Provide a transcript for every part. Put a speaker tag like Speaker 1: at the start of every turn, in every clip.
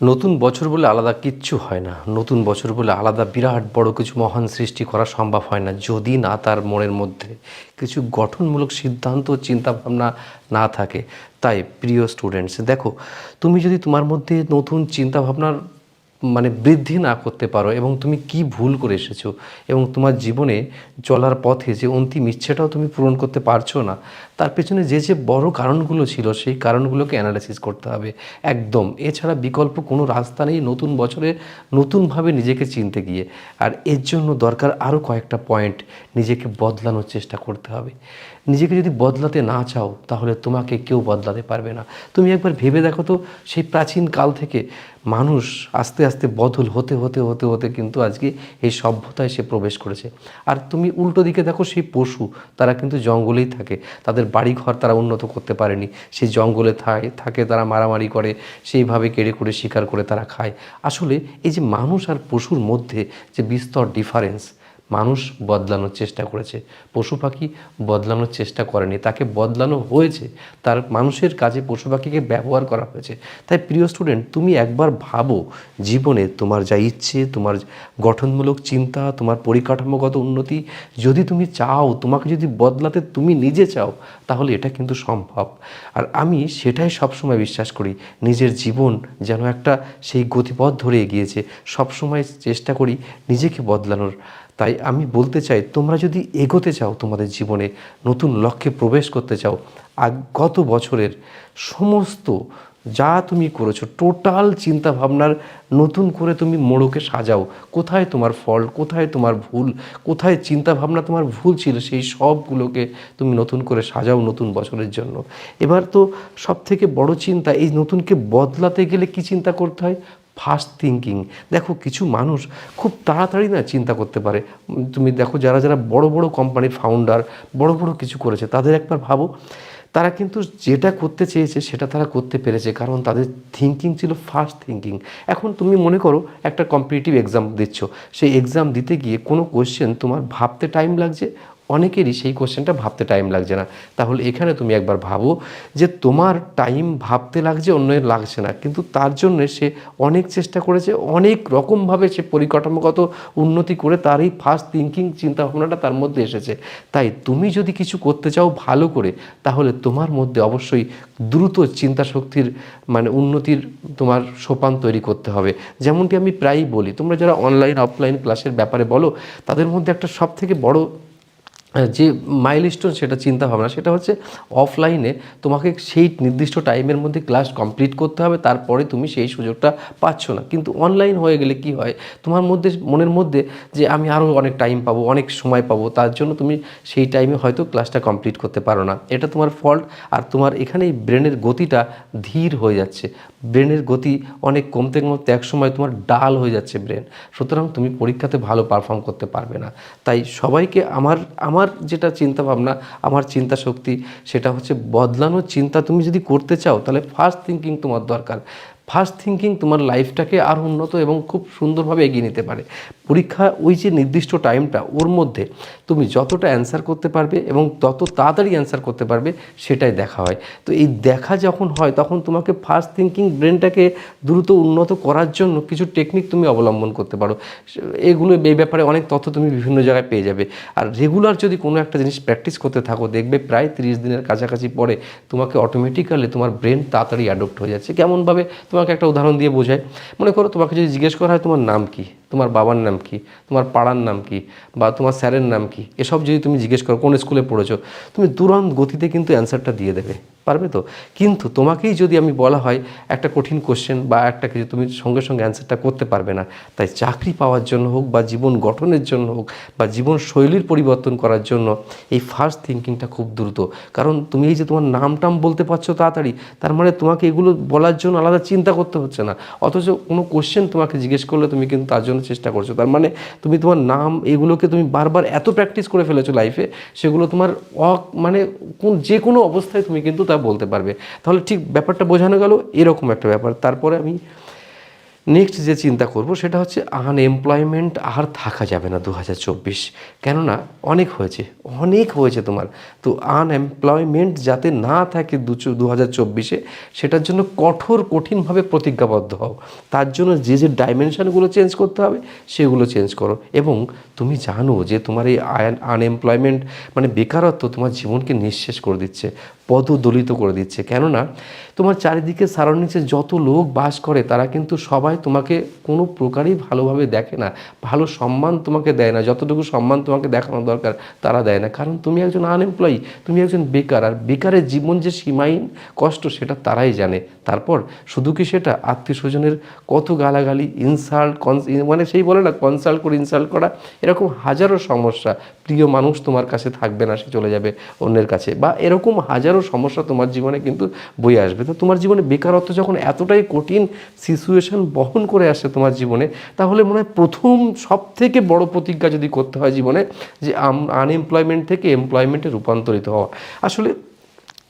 Speaker 1: নতুন বছর বলে আলাদা কিচ্ছু হয় না। নতুন বছর বলে আলাদা বিরাট বড় কিছু মহান সৃষ্টি করা সম্ভব হয় না, যদি না তার মনের মধ্যে কিছু গঠনমূলক সিদ্ধান্ত চিন্তাভাবনা না থাকে। তাই প্রিয় স্টুডেন্টস দেখো, তুমি যদি তোমার মধ্যে নতুন চিন্তাভাবনার মানে বৃদ্ধি না করতে পারো এবং তুমি কি ভুল করে এসেছ এবং তোমার জীবনে চলার পথে যে অন্তিম ইচ্ছেটাও তুমি পূরণ করতে পারছ না, তার পেছনে যে যে বড় কারণগুলো ছিল সেই কারণগুলোকে অ্যানালাইসিস করতে হবে একদম। এছাড়া বিকল্প কোনো রাস্তা নেই নতুন বছরে নতুনভাবে নিজেকে চিনতে গিয়ে। আর এর জন্য দরকার আরও কয়েকটা পয়েন্ট নিজেকে বদলানোর চেষ্টা করতে হবে। নিজেকে যদি বদলাতে না চাও তাহলে তোমাকে কেউ বদলাতে পারবে না। তুমি একবার ভেবে দেখো তো সেই প্রাচীন কাল থেকে মানুষ আস্তে আস্তে বদল হতে হতে হতে হতে কিন্তু আজকে এই সভ্যতায় সে প্রবেশ করেছে। আর তুমি উল্টো দিকে দেখো সেই পশু, তারা কিন্তু জঙ্গলেই থাকে। তাদের বাড়ি ঘর তারা উন্নত করতে পারেনি। সেই জঙ্গলে থাকে থাকে, তারা মারামারি করে, সেইভাবে কেড়ে করে শিকার করে তারা খায়। আসলে এই যে মানুষ আর পশুর মধ্যে যে বিস্তর ডিফারেন্স মানুষ বদলানোর চেষ্টা করেছে। পশু পাখি বদলানোর চেষ্টা করেনি। তাকে বদলানো হয়েছে। তার মানুষের কাজে পশু পাখিকে ব্যবহার করা হয়েছে। তাই প্রিয় স্টুডেন্ট তুমি একবার ভাবো, জীবনে তোমার যা ইচ্ছে, তোমার গঠনমূলক চিন্তা, তোমার পরিকাঠামোগত উন্নতি, যদি তুমি চাও, তোমাকে যদি বদলাতে তুমি নিজে চাও, তাহলে এটা কিন্তু সম্ভব। আর আমি সেটাই সবসময় বিশ্বাস করি, নিজের জীবন যেন একটা সেই গতিপথ ধরে এগিয়েছে। সবসময় চেষ্টা করি নিজেকে বদলানোর। তাই আমি বলতে চাই, তোমরা যদি এগোতে চাও তোমাদের জীবনে, নতুন লক্ষ্যে প্রবেশ করতে চাও আগ গত বছরের সমস্ত যা তুমি করেছ, টোটাল চিন্তা ভাবনার নতুন করে তুমি মোড়কে সাজাও। কোথায় তোমার ফল্ট, কোথায় তোমার ভুল, কোথায় চিন্তা ভাবনা তোমার ভুল ছিল, সেই সবগুলোকে তুমি নতুন করে সাজাও নতুন বছরের জন্য। এবার তো সব থেকে বড় চিন্তা, এই নতুনকে বদলাতে গেলে কি চিন্তা করতে হয়? ফাস্ট থিঙ্কিং দেখো, কিছু মানুষ খুব তাড়াতাড়ি না চিন্তা করতে পারে। তুমি দেখো, যারা যারা বড় বড় কোম্পানির ফাউন্ডার বড় বড় কিছু করেছে, তাদের একবার ভাবো, তারা কিন্তু যেটা করতে চেয়েছে, সেটা তারা করতে পেরেছে, কারণ তাদের থিঙ্কিং ছিল ফার্স্ট থিঙ্কিং এখন তুমি মনে করো, একটা কম্পিটিটিভ এক্সাম দিচ্ছ, সেই এক্সাম দিতে গিয়ে কোনো কোয়েশ্চেন তোমার ভাবতে টাইম লাগছে অনেকেরই সেই কোশ্চেনটা ভাবতে টাইম লাগছে না। তাহলে এখানে তুমি একবার ভাবো যে তোমার টাইম ভাবতে লাগছে, অন্যের লাগছে না। কিন্তু তার জন্য সে অনেক চেষ্টা করেছে, অনেক রকমভাবে সে পরিকাঠামোগত উন্নতি করে তার এই ফার্স্ট থিঙ্কিং চিন্তাভাবনাটা তার মধ্যে এসেছে। তাই তুমি যদি কিছু করতে চাও ভালো করে, তাহলে তোমার মধ্যে অবশ্যই দ্রুত চিন্তা শক্তির মানে উন্নতির তোমার সোপান তৈরি করতে হবে। যেমনটি আমি প্রায়ই বলি, তোমরা যারা অনলাইন অফলাইন ক্লাসের ব্যাপারে বলো, তাদের মধ্যে একটা সব থেকে বড় যে মাইলস্টোন সেটা চিন্তা ভাবনা, সেটা হচ্ছে অফলাইনে তোমাকে সেই নির্দিষ্ট টাইমের মধ্যে ক্লাস কমপ্লিট করতে হবে, তারপরে তুমি সেই সুযোগটা পাচ্ছ না। কিন্তু অনলাইন হয়ে গেলে কি হয়? তোমার মধ্যে, মনের মধ্যে যে আমি আরও অনেক টাইম পাবো, অনেক সময় পাবো, তার জন্য তুমি সেই টাইমে হয়তো ক্লাসটা কমপ্লিট করতে পারো না। এটা তোমার ফল্ট আর তোমার এখানেই ব্রেনের গতিটা ধীর হয়ে যাচ্ছে। ব্রেনের গতি অনেক কমতে কমতে এক সময় তোমার ডাল হয়ে যাচ্ছে ব্রেন সুতরাং তুমি পরীক্ষাতে ভালো পারফর্ম করতে পারবে না। তাই সবাইকে আমার আমার যেটা চিন্তা ভাবনা, আমার চিন্তা শক্তি, সেটা হচ্ছে বদলানোর চিন্তা তুমি যদি করতে চাও, তাহলে ফার্স্ট থিঙ্কিং তোমার দরকার। ফার্স্ট থিঙ্কিং তোমার লাইফটাকে আরও উন্নত এবং খুব সুন্দরভাবে এগিয়ে নিতে পারে। পরীক্ষা ওই যে নির্দিষ্ট টাইমটা ওর মধ্যে তুমি যতটা অ্যান্সার করতে পারবে এবং তত তাড়াতাড়ি অ্যান্সার করতে পারবে, সেটাই দেখা হয়। তো এই দেখা যখন হয়, তখন তোমাকে ফার্স্ট থিঙ্কিং ব্রেনটাকে দ্রুত উন্নত করার জন্য কিছু টেকনিক তুমি অবলম্বন করতে পারো। এগুলো এই ব্যাপারে অনেক তথ্য তুমি বিভিন্ন জায়গায় পেয়ে যাবে। আর রেগুলার যদি কোনো একটা জিনিস প্র্যাকটিস করতে থাকো, দেখবে প্রায় তিরিশ দিনের কাছাকাছি পরে তোমাকে অটোমেটিক্যালি তোমার ব্রেন তাড়াতাড়ি অ্যাডপ্ট হয়ে যাচ্ছে। কেমনভাবে? তোমাকে একটা উদাহরণ দিয়ে বোঝায়। মনে করো তোমাকে যদি জিজ্ঞেস করা হয়, তোমার নাম কি? তোমার বাবার নাম কি? তোমার পাড়ার নাম কি? বা তোমার স্যারের নাম কি? এসব যদি তুমি জিজ্ঞেস করো, কোন স্কুলে পড়েছো? তুমি তুরন্ত গতিতে কিন্তু অ্যান্সারটা দিয়ে দেবে। পারবে তো? কিন্তু তোমাকেই যদি আমি বলা হয় একটা কঠিন কোশ্চেন বা একটা কিছু তুমি সঙ্গে সঙ্গে অ্যান্সারটা করতে পারবে না, তাই চাকরি পাওয়ার জন্য হোক বা জীবন গঠনের জন্য হোক বা জীবন শৈলীর পরিবর্তন করার জন্য এই ফার্স্ট থিঙ্কিংটা খুব দ্রুত। কারণ তুমি এই যে তোমার নাম টাম বলতে পারছ তাড়াতাড়ি, তার মানে তোমাকে এগুলো বলার জন্য আলাদা চিন্তা করতে হচ্ছে না। অথচ কোনো কোশ্চেন তোমাকে জিজ্ঞেস করলে তুমি কিন্তু তার জন্য চেষ্টা করছ। তার মানে তুমি তোমার নাম, এগুলোকে তুমি বারবার এত প্র্যাকটিস করে ফেলেছো লাইফে সেগুলো তোমার অক মানে কোন যে কোনো অবস্থায় তুমি কিন্তু তা বলতে পারবে। তাহলে ঠিক ব্যাপারটা বোঝানো গেল এরকম একটা ব্যাপার। তারপরে আমি নেক্সট যে চিন্তা করব সেটা হচ্ছে আনএমপ্লয়মেন্ট আর থাকা যাবে না দু হাজার চব্বিশ। কেননা অনেক হয়েছে অনেক হয়েছে তোমার। তো আনএমপ্লয়মেন্ট যাতে না থাকে দু দু হাজার চব্বিশে, সেটার জন্য কঠোর কঠিনভাবে প্রতিজ্ঞাবদ্ধ হও। তার জন্য যে যে ডাইমেনশানগুলো চেঞ্জ করতে হবে, সেগুলো চেঞ্জ করো। এবং তুমি জানো যে তোমার এই আনএমপ্লয়মেন্ট মানে বেকারত্ব তোমার জীবনকে নিঃশেষ করে দিচ্ছে, পদদলিত করে দিচ্ছে। কেননা তোমার চারিদিকে সারাউন্ডিংসে যত লোক বাস করে, তারা কিন্তু সবাই তোমাকে কোনো প্রকারই ভালোভাবে দেখে না। ভালো সম্মান তোমাকে দেয় না। যতটুকু সম্মান তোমাকে দেখানো দরকার, তারা দেয় না। কারণ তুমি একজন আনএমপ্লয়ি তুমি একজন বেকার। আর বেকারের জীবন যে সীমাহীন কষ্ট, সেটা তারাই জানে। তারপর শুধু কি সেটা? আত্মীয় স্বজনের কত গালাগালি ইনসাল্ট মানে সেই বলে না কনসাল্ট করে ইনসাল্ট করা, এরকম হাজারো সমস্যা। প্রিয় মানুষ তোমার কাছে থাকবে না, সে চলে যাবে অন্যের কাছে। বা এরকম হাজারো সমস্যা তোমার জীবনে কিন্তু বয়ে আসবে। তো তোমার জীবনে বেকারত্ব যখন এতটাই কঠিন সিচুয়েশন বহন করে আসে তোমার জীবনে, তাহলে মনে হয় প্রথম সব থেকে বড় প্রতিজ্ঞা যদি করতে হয় জীবনে, যে আনএমপ্লয়মেন্ট থেকে এমপ্লয়মেন্টে রূপান্তরিত হওয়া। আসলে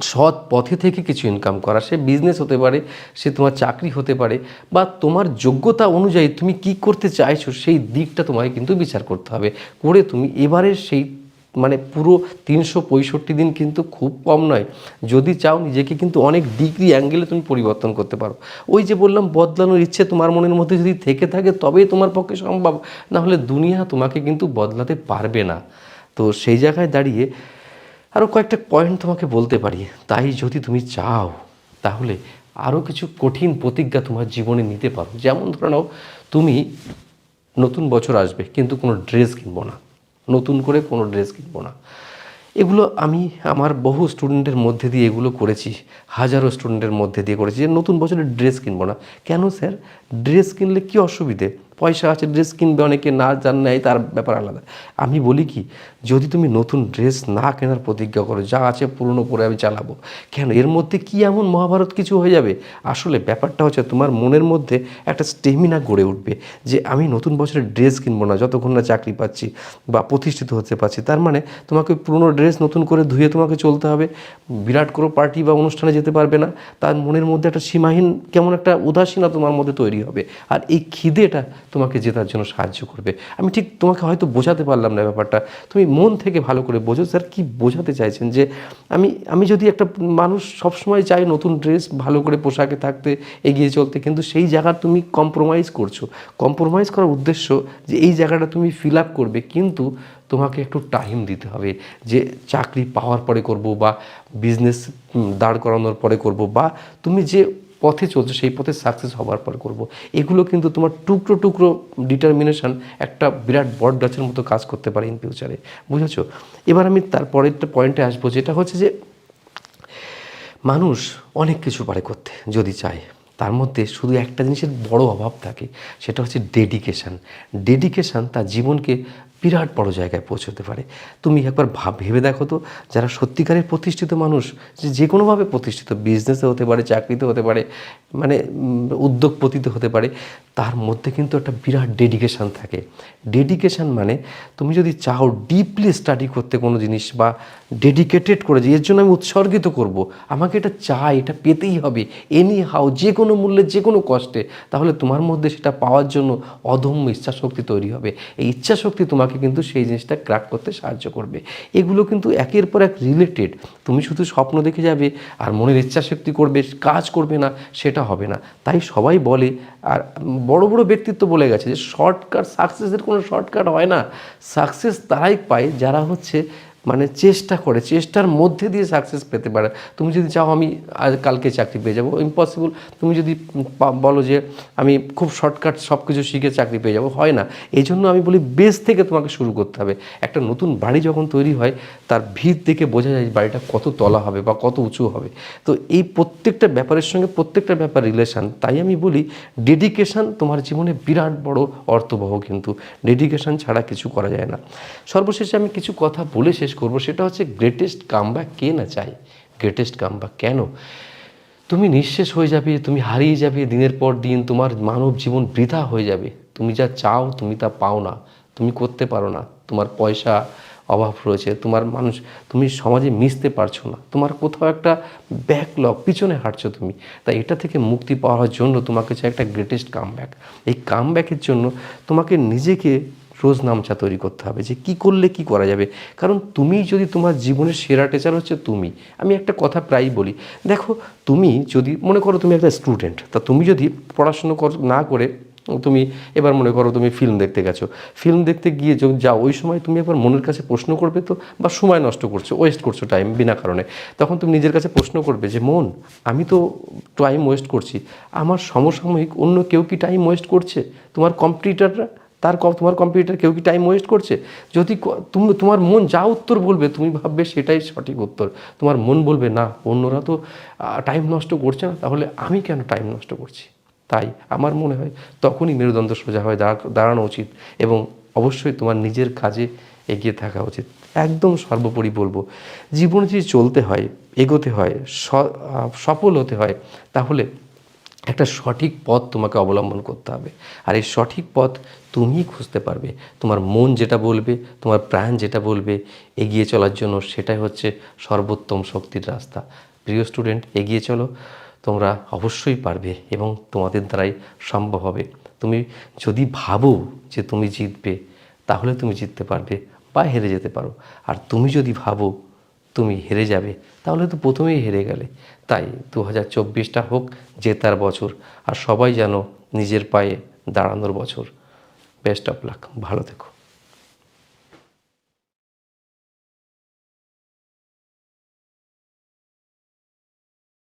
Speaker 1: সৎ পথে থেকে কিছু ইনকাম করা। সে বিজনেস হতে পারে, সে তোমার চাকরি হতে পারে বা তোমার যোগ্যতা অনুযায়ী তুমি কি করতে চাইছো সেই দিকটা তোমাকে কিন্তু বিচার করতে হবে। করে তুমি এবারের সেই মানে পুরো তিনশো পঁয়ষট্টি দিন কিন্তু খুব কম নয়। যদি চাও নিজেকে কিন্তু অনেক ডিগ্রি অ্যাঙ্গেলে তুমি পরিবর্তন করতে পারো। ওই যে বললাম, বদলানোর ইচ্ছে তোমার মনের মধ্যে যদি থেকে থাকে তবেই তোমার পক্ষে সম্ভব। না হলে দুনিয়া তোমাকে কিন্তু বদলাতে পারবে না। তো সেই জায়গায় দাঁড়িয়ে আরও কয়েকটা পয়েন্ট তোমাকে বলতে পারি। তাই যদি তুমি চাও, তাহলে আরও কিছু কঠিন প্রতিজ্ঞা তোমার জীবনে নিতে পারো। যেমন ধরে নাও, তুমি নতুন বছর আসবে, কিন্তু কোনো ড্রেস কিনবো না। নতুন করে কোনো ড্রেস কিনবো না। এগুলো আমি আমার বহু স্টুডেন্টের মধ্যে দিয়ে এগুলো করেছি, হাজারো স্টুডেন্টের মধ্যে দিয়ে করেছি যে নতুন বছরে ড্রেস কিনবো না। কেন স্যার ড্রেস কিনলে কি অসুবিধে? পয়সা আছে ড্রেস কিনবে অনেকে, না জান নেয় তার ব্যাপার আলাদা। আমি বলি কি, যদি তুমি নতুন ড্রেস না কেনার প্রতিজ্ঞা করো, যা আছে পুরনো পরে আমি চালাবো। কেন? এর মধ্যে কি এমন মহাভারত কিছু হয়ে যাবে? আসলে ব্যাপারটা হচ্ছে, তোমার মনের মধ্যে একটা স্টেমিনা গড়ে উঠবে যে আমি নতুন বছরের ড্রেস কিনবো না, যতক্ষণ না চাকরি পাচ্ছি বা প্রতিষ্ঠিত হতে পারছি। তার মানে তোমাকে পুরনো ড্রেস নতুন করে ধুয়ে তোমাকে চলতে হবে। বিরাট কোনো পার্টি বা অনুষ্ঠানে যেতে পারবে না। তার মনের মধ্যে একটা সীমাহীন, কেমন একটা উদাসীনতা তোমার মধ্যে তৈরি হবে। আর এই খিদেটা তোমাকে জেতার জন্য সাহায্য করবে। আমি ঠিক তোমাকে হয়তো বোঝাতে পারলাম না ব্যাপারটা। তুমি মন থেকে ভালো করে বোঝো, স্যার, কি বোঝাতে চাইছেন যে আমি আমি যদি একটা মানুষ সবসময় চাই নতুন ড্রেস, ভালো করে পোশাকে থাকতে, এগিয়ে চলতে, কিন্তু সেই জায়গা তুমি কম্প্রোমাইজ করছ। কম্প্রোমাইজ করার উদ্দেশ্য যে এই জায়গাটা তুমি ফিল আপ করবে, কিন্তু তোমাকে একটু টাইম দিতে হবে যে চাকরি পাওয়ার পরে করব বা বিজনেস দাঁড় করানোর পরে করব বা তুমি যে পথে চলছে, সেই পথে সাকসেস হওয়ার পর করব। এগুলো কিন্তু তোমার টুকরো টুকরো ডিটারমিনেশন একটা বিরাট বট গাছের মতো কাজ করতে পারে ইন ফিউচারে বুঝেছ? এবার আমি তার পরেরটা পয়েন্টে আসব, যেটা হচ্ছে যে মানুষ অনেক কিছু পারে করতে, যদি চায়। তার মধ্যে শুধু একটা জিনিসের বড় অভাব থাকে, সেটা হচ্ছে ডেডিকেশান ডেডিকেশান তার জীবনকে বিরাট বড় জায়গায় পৌঁছতে পারে। তুমি একবার ভাব ভেবে দেখো তো, যারা সত্যিকারের প্রতিষ্ঠিত মানুষ, যে কোনোভাবে প্রতিষ্ঠিত বিজনেসে হতে পারে, চাকরিতে হতে পারে মানে উদ্যোগপতিতে হতে পারে, তার মধ্যে কিন্তু একটা বিরাট ডেডিকেশান থাকে। ডেডিকেশান মানে তুমি যদি চাও ডিপলি স্টাডি করতে কোনো জিনিস বা ডেডিকেটেড করে যে, এর জন্য আমি উৎসর্গিত করব। আমাকে এটা চাই, এটা পেতেই হবে। এনি হাউ যে কোনো মূল্যে যে কোনো কষ্টে। তাহলে তোমার মধ্যে সেটা পাওয়ার জন্য অদম্য ইচ্ছাশক্তি তৈরি হবে। এই ইচ্ছাশক্তি তোমাকে কিন্তু সেই জিনিসটা ক্র্যাক করতে সাহায্য করবে। এগুলো কিন্তু একের পর এক রিলেটেড তুমি শুধু স্বপ্ন দেখে যাবে, আর মনের ইচ্ছাশক্তি করবে, কাজ করবে না, সেটা হবে না। তাই সবাই বলে, আর বড় বড় ব্যক্তিত্ব বলে গেছে যে শর্টকাট সাকসেসের কোনো শর্টকাট হয় না। সাকসেস তারাই পায় যারা হচ্ছে মানে চেষ্টা করে, চেষ্টার মধ্যে দিয়ে সাকসেস পেতে পারে। তুমি যদি চাও আমি আজ কালকে চাকরি পেয়ে যাব ইম্পসিবল তুমি যদি বলো যে আমি খুব শর্টকাট সব কিছু শিখে চাকরি পেয়ে যাব, হয় না। এই জন্য আমি বলি বেস থেকে তোমাকে শুরু করতে হবে। একটা নতুন বাড়ি যখন তৈরি হয়, তার ভিত দেখে বোঝা যায় বাড়িটা কত তলা হবে বা কত উঁচু হবে। তো এই প্রত্যেকটা ব্যাপারের সঙ্গে প্রত্যেকটা ব্যাপার রিলেশন তাই আমি বলি ডেডিকেশান তোমার জীবনে বিরাট বড় অর্থবহ কিন্তু। ডেডিকেশন ছাড়া কিছু করা যায় না। সর্বশেষে আমি কিছু কথা বলে শেষ করব সেটা হচ্ছে গ্রেটেস্ট কামব্যাক কে না চাই গ্রেটেস্ট কামব্যাক কেন? তুমি নিঃশেষ হয়ে যাবে, তুমি হারিয়ে যাবে, দিনের পর দিন তোমার মানব জীবন বৃথা হয়ে যাবে। তুমি যা চাও তুমি তা পাও না, তুমি করতে পারো না, তোমার পয়সা অভাব রয়েছে, তোমার মানুষ, তুমি সমাজে মিশতে পারছ না, তোমার কোথাও একটা ব্যাকলগ পিছনে হাঁটছো তুমি। তাই এটা থেকে মুক্তি পাওয়ার জন্য তোমাকে চাই একটা গ্রেটেস্ট কামব্যাক এই কামব্যাকের জন্য তোমাকে নিজেকে রোজ নামচা তৈরি করতে হবে যে কি করলে কি করা যাবে। কারণ তুমি যদি তোমার জীবনের সেরা টিচার হচ্ছে তুমি। আমি একটা কথা প্রায়ই বলি, দেখো তুমি যদি, মনে করো তুমি একটা স্টুডেন্ট তা তুমি যদি পড়াশুনো কর- না করে তুমি এবার মনে করো তুমি ফিল্ম দেখতে গেছো। ফিল্ম দেখতে গিয়ে যাও, ওই সময় তুমি একবার মনের কাছে প্রশ্ন করবে তো, বা সময় নষ্ট করছ ওয়েস্ট করছ টাইম বিনা কারণে। তখন তুমি নিজের কাছে প্রশ্ন করবে যে, মন, আমি তো টাইম ওয়েস্ট করছি। আমার সমসাময়িক অন্য কেউ কি টাইম ওয়েস্ট করছে? তোমার কম্পিউটাররা তার তোমার কম্পিউটার কেউ কি টাইম ওয়েস্ট করছে? যদি তুমি তোমার মন যা উত্তর বলবে, তুমি ভাববে সেটাই সঠিক উত্তর। তোমার মন বলবে, না, অন্যরা তো টাইম নষ্ট করছে না, তাহলে আমি কেন টাইম নষ্ট করছি? তাই আমার মনে হয় তখনই মেরুদণ্ড সোজা হয়ে দাঁড়া- দাঁড়ানো উচিত এবং অবশ্যই তোমার নিজের কাজে এগিয়ে থাকা উচিত। একদম সর্বোপরি বলব, জীবনে যদি চলতে হয়, এগোতে হয় সফল হতে হয়, তাহলে একটা সঠিক পথ তোমাকে অবলম্বন করতে হবে। আর এই সঠিক পথ তুমিই খুঁজতে পারবে। তোমার মন যেটা বলবে, তোমার প্রাণ যেটা বলবে, এগিয়ে চলার জন্য সেটাই হচ্ছে সর্বোত্তম শক্তির রাস্তা। প্রিয় স্টুডেন্ট, এগিয়ে চলো, তোমরা অবশ্যই পারবে এবং তোমাদের দ্বারাই সম্ভব হবে। তুমি যদি ভাবো যে তুমি জিতবে, তাহলে তুমি জিততে পারবে বা হেরে যেতে পারো। আর তুমি যদি ভাবো তুমি হেরে যাবে, তাহলে তো প্রথমেই হেরে গেলে। তাই দু হাজার চব্বিশটা হোক জেতার বছর, আর সবাই যেন নিজের পায়ে দাঁড়ানোর বছর। বেস্ট অফ লাক ভালো থেকো।